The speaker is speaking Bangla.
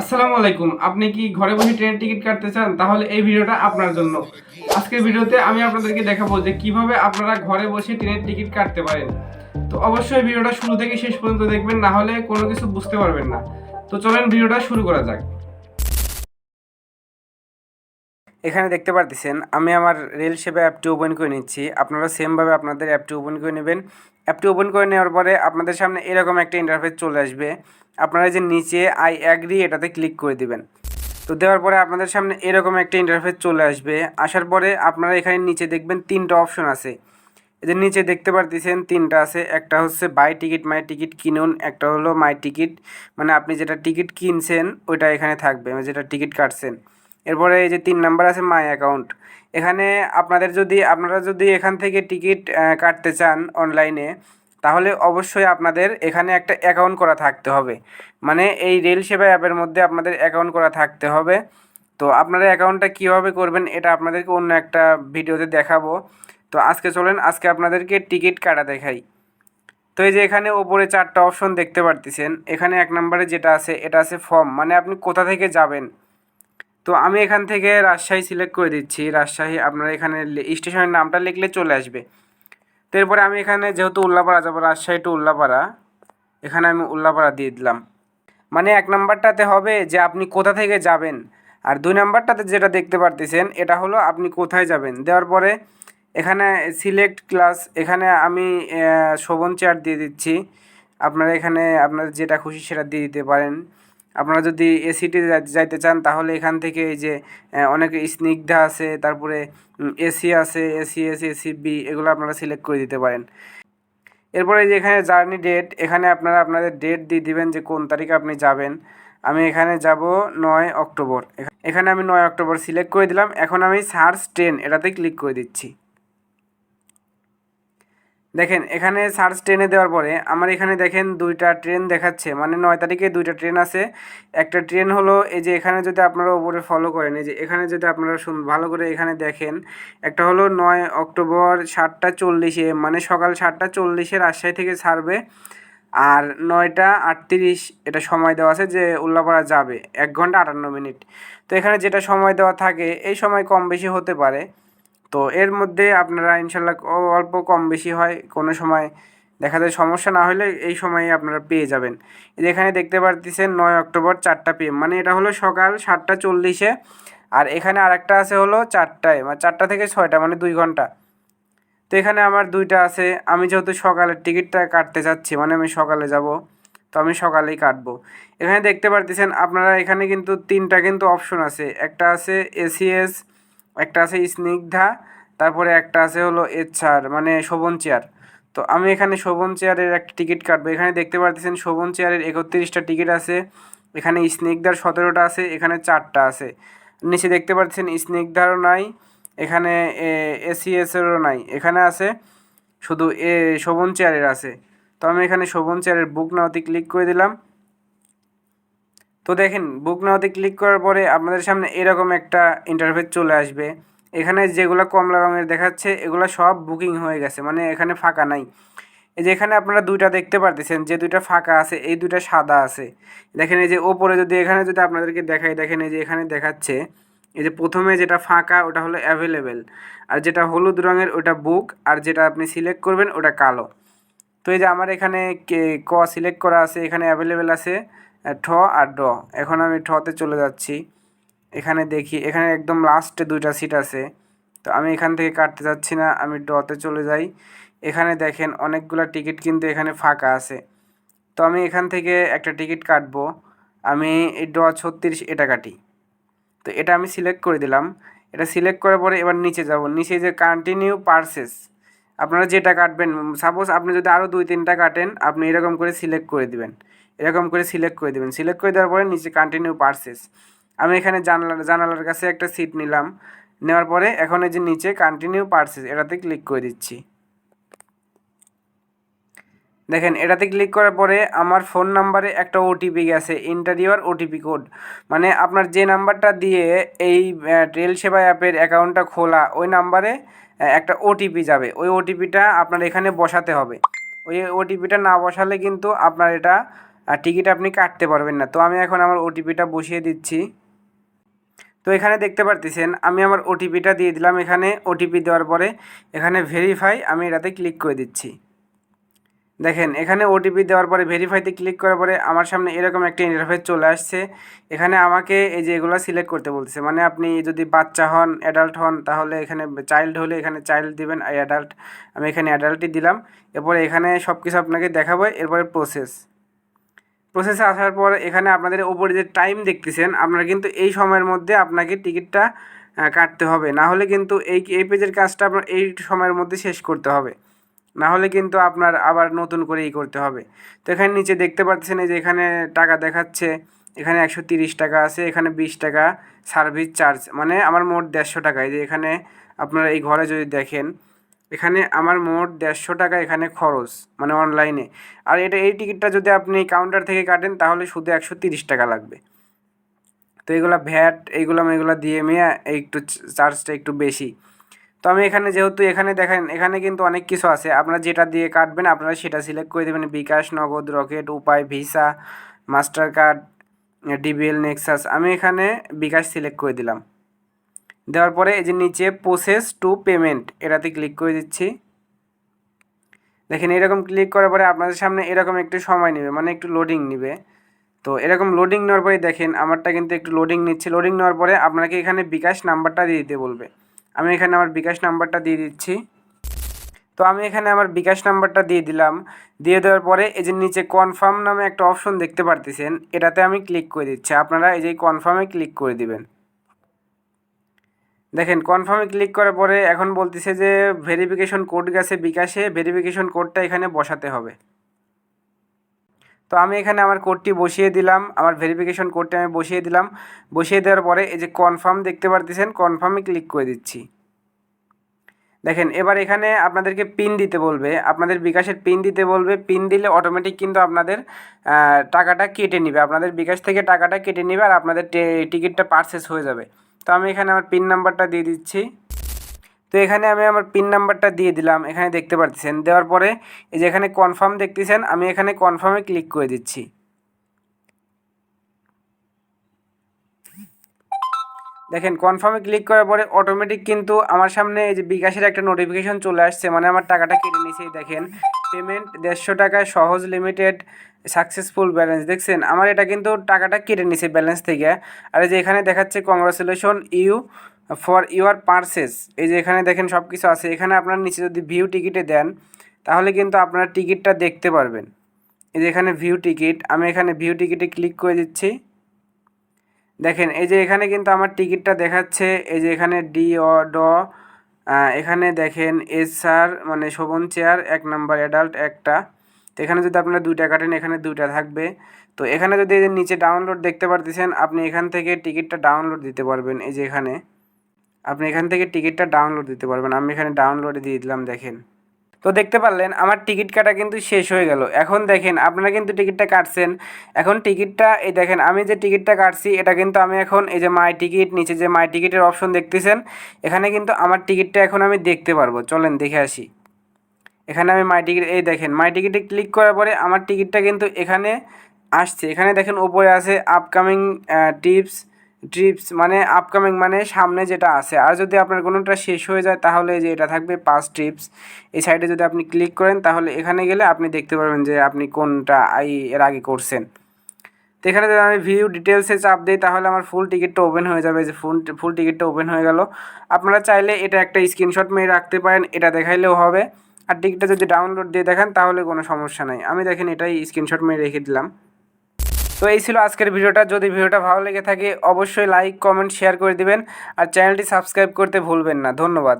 আসসালামু আলাইকুম। আপনি কি ঘরে বসে ট্রেনের টিকিট কাটতে চান? তাহলে এই ভিডিওটা আপনার জন্য। আজকের ভিডিওতে আমি আপনাদেরকে দেখাবো যে কীভাবে আপনারা ঘরে বসে ট্রেনের টিকিট কাটতে পারেন। তো অবশ্যই ভিডিওটা শুরু থেকে শেষ পর্যন্ত দেখবেন, না হলে কোনো কিছু বুঝতে পারবেন না। তো চলেন ভিডিওটা শুরু করা যাক। এখানে দেখতে পারতেছেন, আমি আমার রেল সেবা অ্যাপটি ওপেন করে নিচ্ছি। আপনারা সেমভাবে আপনাদের অ্যাপটি ওপেন করে নেবেন। অ্যাপটি ওপেন করে নেওয়ার পরে আপনাদের সামনে এরকম একটা ইন্টারফেস চলে আসবে। আপনারা যে নিচে আই অ্যাগ্রি এটাতে ক্লিক করে দিবেন। তো দেওয়ার পরে আপনাদের সামনে এরকম একটা ইন্টারফেস চলে আসবে। আসার পরে আপনারা এখানে নিচে দেখবেন তিনটা অপশন আছে। এদের নিচে দেখতে পারতেছেন তিনটা আছে। একটা হচ্ছে বাই টিকিট মাই টিকিট কিনুন। একটা হলো মাই টিকিট মানে আপনি যেটা টিকিট কিনছেন, ওইটা এখানে থাকবে। মানে যেটা টিকিট কাটছেন। এরপরে এই যে তিন নাম্বার আছে মাই অ্যাকাউন্ট এখানে আপনাদের যদি, আপনারা যদি এখান থেকে টিকিট কাটতে চান অনলাইনে, তাহলে অবশ্যই আপনাদের এখানে একটা অ্যাকাউন্ট করা থাকতে হবে। মানে এই রেল সেবা অ্যাপের মধ্যে আপনাদের অ্যাকাউন্ট করা থাকতে হবে। তো আপনারা অ্যাকাউন্টটা কীভাবে করবেন, এটা আপনাদেরকে অন্য একটা ভিডিওতে দেখাবো। তো আজকে চলেন, আজকে আপনাদেরকে টিকিট কাটা দেখাই। তো এই যে এখানে ওপরে চারটা অপশন দেখতে পারতেছেন। এখানে এক নম্বরে যেটা আছে, এটা আছে ফর্ম মানে আপনি কোথা থেকে যাবেন? তো আমি এখান থেকে রাজশাহী সিলেক্ট করে দিচ্ছি। রাজশাহী আপনার এখানে স্টেশনের নামটা লিখলে চলে আসবে। এরপরে আমি এখানে যেহেতু উল্লাপাড়া যাব, রাজশাহী টু উল্লাপাড়া, এখানে আমি উল্লাপাড়া দিয়ে দিলাম। মানে এক নাম্বারটাতে হবে যে আপনি কোথা থেকে যাবেন। আর দুই নাম্বারটাতে যেটা দেখতে পারতেছেন, এটা হলো আপনি কোথায় যাবেন। দেওয়ার পরে এখানে সিলেক্ট ক্লাস এখানে আমি শোভন চেয়ার দিয়ে দিচ্ছি। আপনারা এখানে, আপনার যেটা খুশি সেটা দিয়ে দিতে পারেন। আপনারা যদি এসিটি যাইতে চান, তাহলে এখান থেকে এই যে অনেক স্নিগ্ধা আছে, তারপরে এসি আছে এসি এস এসি বি এগুলো আপনারা সিলেক্ট করে দিতে পারেন। এরপরে যে এখানে জার্নি ডেট এখানে আপনারা আপনাদের ডেট দিয়ে দিবেন যে কোন তারিখে আপনি যাবেন। আমি এখানে যাব নয় অক্টোবর। এখানে আমি নয় অক্টোবর সিলেক্ট করে দিলাম। এখন আমি সার্চ ট্রেন এটাতে ক্লিক করে দিচ্ছি। দেখেন, এখানে সার্চ ট্রেনে দেওয়ার পরে আমার এখানে দেখেন দুইটা ট্রেন দেখাচ্ছে। মানে নয় তারিখে দুইটা ট্রেন আছে। একটা ট্রেন হলো এই যে এখানে যদি আপনারা ওপরে ফলো করেন, এই যে এখানে যদি আপনারা শুন ভালো করে এখানে দেখেন, একটা হলো নয় অক্টোবর সাতটা চল্লিশে মানে সকাল সাতটা চল্লিশে রাজশাহী থেকে ছাড়বে। আর নয়টা আটত্রিশ এটা সময় দেওয়া আছে যে উল্লাপাড়া যাবে, এক ঘণ্টা আটান্ন মিনিট। তো এখানে যেটা সময় দেওয়া থাকে, এই সময় কম বেশি হতে পারে। তো এর মধ্যে আপনারা ইনশাল্লাহ অল্প কম বেশি হয়, কোনো সময় দেখা যায় সমস্যা না হলে এই সময়ে আপনারা পেয়ে যাবেন। এখানে দেখতে পারতেছেন নয় অক্টোবর চারটা পিএম মানে এটা হলো সকাল সাতটা চল্লিশে, আর এখানে আরেকটা আছে হলো চারটায় মানে চারটা থেকে ছয়টা মানে দুই ঘণ্টা। তো এখানে আমার দুইটা আছে, আমি যেহেতু সকালের টিকিটটা কাটতে চাচ্ছি মানে আমি সকালে যাব, তো আমি সকালেই কাটবো। এখানে দেখতে পারতেছেন আপনারা এখানে কিন্তু তিনটা কিন্তু অপশন আছে, একটা আছে এসিএস একটা আছে স্নিগ্ধা, তারপরে একটা আছে হলো এচ্ছার মানে শোভন চেয়ার। তো আমি এখানে শোভন চেয়ারের একটা টিকিট কাটবো। এখানে দেখতে পারতেছেন শোভন চেয়ারের একত্রিশটা টিকিট আছে, এখানে স্নিগ্ধার সতেরোটা আছে, এখানে চারটা আছে। নিচে দেখতে পাচ্ছেন স্নিগ্ধারও নাই, এখানে এসিএসেরও নাই। এখানে আছে শুধু এ, শোভন চেয়ারের আছে। তো আমি এখানে শোভন চেয়ারের বুক নাওতে ক্লিক করে দিলাম। তো দেখেন বুক নাওতে ক্লিক করার পরে আপনাদের সামনে এরকম একটা ইন্টারফেস চলে আসবে। এখানে যেগুলো কমলা রঙের দেখাচ্ছে, এগুলো সব বুকিং হয়ে গেছে মানে এখানে ফাঁকা নাই। এই যে এখানে আপনারা দুইটা দেখতে পারতেছেন, যে দুইটা ফাঁকা আছে, এই দুইটা সাদা আছে। দেখেন, এই যে ওপরে যদি, এখানে যদি আপনাদেরকে দেখাই, দেখেন, এই যে এখানে দেখাচ্ছে, এই যে প্রথমে যেটা ফাঁকা, ওটা হলো অ্যাভেলেবেল আর যেটা হলুদ রঙের, ওটা বুক আর যেটা আপনি সিলেক্ট করবেন, ওটা কালো। তো এই যে আমার এখানে কে সিলেক্ট করা আছে, এখানে অ্যাভেলেবেল আছে। ঠ আর ড। এখন আমি ঠতে চলে যাচ্ছি। এখানে দেখি, এখানে একদম লাস্টে দুইটা সিট আছে। তো আমি এখান থেকে কাটতে যাচ্ছি না, আমি ডতে চলে যাই। এখানে দেখেন অনেকগুলো টিকিট কিন্তু এখানে ফাঁকা আছে। তো আমি এখান থেকে একটা টিকিট কাটবো। আমি এই ড ছত্রিশ এটা কাটি। তো এটা আমি সিলেক্ট করে দিলাম। এটা সিলেক্ট করার পরে এবার নিচে যাব। নিচে যে কন্টিনিউ পার্সেস আপনারা যেটা কাটবেন সাপোজ আপনি যদি আরও দুই, তিনটা কাটেন, আপনি এরকম করে সিলেক্ট করে দিবেন। এরকম করে সিলেক্ট করে দিবেন। সিলেক্ট করে দেওয়ার পরে নিচে কন্টিনিউ পার্সেস আমি এখানে জানালার জানালার কাছে একটা সিট নিলাম। নেওয়ার পরে এখন এই যে নিচে কন্টিনিউ পার্সেস এটাতে ক্লিক করে দিচ্ছি। দেখেন, এটাতে ক্লিক করার পরে আমার ফোন নাম্বারে একটা ওটিপি গেছে ইন্টারিওর ওটিপি কোড মানে আপনার যে নাম্বারটা দিয়ে এই রেল সেবা অ্যাপের অ্যাকাউন্টটা খোলা, ওই নাম্বারে একটা ওটিপি যাবে। ওই ওটিপিটা আপনার এখানে বসাতে হবে। ওই ওটিপিটা না বসালে কিন্তু আপনার এটা টিকিট আপনি কাটতে পারবেন না। তো আমি এখন আমার ওটিপিটা বসিয়ে দিচ্ছি। তো এখানে দেখতে পারতেছেন, আমি আমার ওটিপিটা দিয়ে দিলাম। এখানে ওটিপি দেওয়ার পরে এখানে ভেরিফাই আমি এটাতে ক্লিক করে দিচ্ছি। দেখেন, এখানে ওটিপি দেওয়ার পরে ভেরিফাইতে ক্লিক করার পরে আমার সামনে এরকম একটা ইন্টারফেস চলে আসছে। এখানে আমাকে এই যে এগুলো সিলেক্ট করতে বলছে মানে আপনি যদি বাচ্চা হন অ্যাডাল্ট হন, তাহলে এখানে চাইল্ড হলে এখানে চাইল্ড দিবেন অ্যাডাল্ট আমি এখানে অ্যাডাল্টই দিলাম। এরপরে এখানে সব কিছু আপনাকে দেখাবো, এরপরে প্রসেস প্রসেসে আসার পর এখানে আপনাদের ওপরে যে টাইম দেখতেছেন, আপনারা কিন্তু এই সময়ের মধ্যে আপনাকে টিকিটটা কাটতে হবে। না হলে কিন্তু এই এই পেজের কাজটা আপনার এই সময়ের মধ্যে শেষ করতে হবে। না হলে কিন্তু আপনার আবার নতুন করে ই করতে হবে। তো এখানে নিচে দেখতে পাচ্ছেন যে এখানে টাকা দেখাচ্ছে, এখানে একশো তিরিশ টাকা আছে, এখানে বিশ টাকা সার্ভিস চার্জ মানে আমার মোট দেড়শো টাকা। যে এখানে আপনারা এই ঘরে যদি দেখেন, এখানে আমার মোট দেড়শো টাকা এখানে খরচ মানে অনলাইনে আর এটা এই টিকিটটা যদি আপনি কাউন্টার থেকে কাটেন, তাহলে শুধু একশো তিরিশ টাকা লাগবে। তো এগুলো ভ্যাট এইগুলো এগুলো দিয়ে মেয়ে একটু চার্জটা একটু বেশি। তো আমি এখানে যেহেতু এখানে দেখেন, এখানে কিন্তু অনেক কিছু আছে। আপনারা যেটা দিয়ে কাটবেন, আপনারা সেটা সিলেক্ট করে দেবেন। BKash, Nagad, Rocket, Upay, Visa Mastercard DBL, Nexus. আমি এখানে বিকাশ সিলেক্ট করে দিলাম। দেওয়ার পরে এই যে নিচে প্রসেস টু পেমেন্ট এটাতে ক্লিক করে দিচ্ছি। দেখেন এরকম ক্লিক করার পরে আপনাদের সামনে এরকম একটু সময় নেবে মানে একটু লোডিং নেবে। তো এরকম লোডিং নেওয়ার পরে দেখেন, আমারটা কিন্তু একটু লোডিং নিচ্ছে। লোডিং নেওয়ার পরে আপনাকে এখানে বিকাশ নাম্বারটা দিয়ে দিতে বলবে। আমি এখানে আমার বিকাশ নাম্বারটা দিয়ে দিচ্ছি। তো আমি এখানে আমার বিকাশ নাম্বারটা দিয়ে দিলাম। দিয়ে দেওয়ার পরে এই যে নিচে কনফার্ম নামে একটা অপশন দেখতে পারতেছেন, এটাতে আমি ক্লিক করে দিচ্ছি। আপনারা এই যে কনফার্মে ক্লিক করে দিবেন। দেখেন কনফার্মে ক্লিক করার পরে এখন বলতেছে যে ভেরিফিকেশন কোড গেছে বিকাশে ভেরিফিকেশন কোডটা এখানে বসাতে হবে। তো আমি এখানে আমার কোডটি বসিয়ে দিলাম, আমার ভেরিফিকেশন কোডটি আমি বসিয়ে দিলাম। বসিয়ে দেওয়ার পরে এই যে কনফার্ম দেখতে পারতেছেন কনফার্মে ক্লিক করে দিচ্ছি। দেখেন, এবার এখানে আপনাদেরকে পিন দিতে বলবে, আপনাদের বিকাশের পিন দিতে বলবে। পিন দিলে অটোমেটিক কিন্তু আপনাদের টাকাটা কেটে নেবে। আপনাদের বিকাশ থেকে টাকাটা কেটে নেবে আর আপনাদের টিকিটটা পারচেস হয়ে যাবে। তো আমি এখানে আমার পিন নাম্বারটা দিয়ে দিচ্ছি। তো এখানে আমি আমার পিন নাম্বারটা দিয়ে দিলাম, এখানে দেখতে পাচ্ছেন দেওয়ার পরে এই যে এখানে কনফার্ম দেখতেছেন, আমি এখানে কনফার্মে ক্লিক করে দিচ্ছি। দেখেন কনফার্মে ক্লিক করার পরে অটোমেটিক কিন্তু আমার সামনে এই যে বিকাশের একটা নোটিফিকেশন চলে আসছে মানে আমার টাকাটা কেটে নিয়েছে, দেখেন। পেমেন্ট দেড়শো টাকায় সহজ লিমিটেড সাকসেসফুল ব্যালেন্স দেখছেন? আমার এটা কিন্তু টাকাটা কেটে নিছে ব্যালেন্স থেকে। আর যে এখানে দেখাচ্ছে congratulation you for your purchase এই যে এখানে দেখেন সব কিছু আছে। এখানে আপনার নিচে যদি ভিউ টিকিটে দেন, তাহলে কিন্তু আপনার টিকিটটা দেখতে পারবেন। এই যে এখানে ভিউ টিকিট আমি এখানে ভিউ টিকিটে ক্লিক করে দিচ্ছি। দেখেন, এই যে এখানে কিন্তু আমার টিকিটটা দেখাচ্ছে। এই যে এখানে ডি অ ড এখানে দেখেন এস স্যার মানে শোভন চেয়ার এক নাম্বার অ্যাডাল্ট একটা। তো এখানে যদি আপনারা দুইটা কাটেন, এখানে দুইটা থাকবে। তো এখানে যদি নিচে ডাউনলোড দেখতে পারতেছেন, আপনি এখান থেকে টিকিটটা ডাউনলোড দিতে পারবেন। এই যে এখানে। আপনি এখান থেকে টিকিটটা ডাউনলোড দিতে পারবেন। আমি এখানে ডাউনলোডে দিয়ে দিলাম, দেখেন। তো দেখতে পারলেন, আমার টিকিট কাটা কিন্তু শেষ হয়ে গেল। এখন দেখেন, আপনারা কিন্তু টিকিটটা কাটছেন। এখন টিকিটটা, এই দেখেন, আমি যে টিকিটটা কাটছি, এটা কিন্তু আমি এখন এই যে মাই টিকিট নিচে যে মাই টিকিটের অপশন দেখতেছেন, এখানে কিন্তু আমার টিকিটটা এখন আমি দেখতে পারব। চলেন, দেখে আসি। এখানে আমি মাই টিকিট এই দেখেন মাই টিকিটে ক্লিক করার পরে আমার টিকিটটা কিন্তু এখানে আসছে। এখানে দেখেন ওপরে আছে আপকামিং টিপস ট্রিপস মানে আপকামিং মানে সামনে যেটা আছে। আর যদি আপনার কোনোটা শেষ হয়ে যায়, তাহলে যে এটা থাকবে পাঁচ ট্রিপস এই সাইডে যদি আপনি ক্লিক করেন, তাহলে এখানে গেলে আপনি দেখতে পারবেন যে আপনি কোনটা আই এর আগে করছেন। তো এখানে যদি আমি ভিউ ডিটেলসে চাপ দিই, তাহলে আমার ফুল টিকিটটা ওপেন হয়ে যাবে। যে ফুল ফুল টিকিটটা ওপেন হয়ে গেল। আপনারা চাইলে এটা একটা স্ক্রিনশট মেরে রাখতে পারেন, এটা দেখাইলেও হবে। আর টিকিটটা যদি ডাউনলোড দিয়ে দেখেন, তাহলে কোনো সমস্যা নাই। আমি দেখেন এটাই স্ক্রিনশট মেরে রেখে দিলাম। তো এই ছিল আজকের ভিডিওটা। যদি ভিডিওটা ভালো লেগে থাকে, অবশ্যই লাইক কমেন্ট শেয়ার করে দিবেন। আর চ্যানেলটি সাবস্ক্রাইব করতে ভুলবেন না। ধন্যবাদ।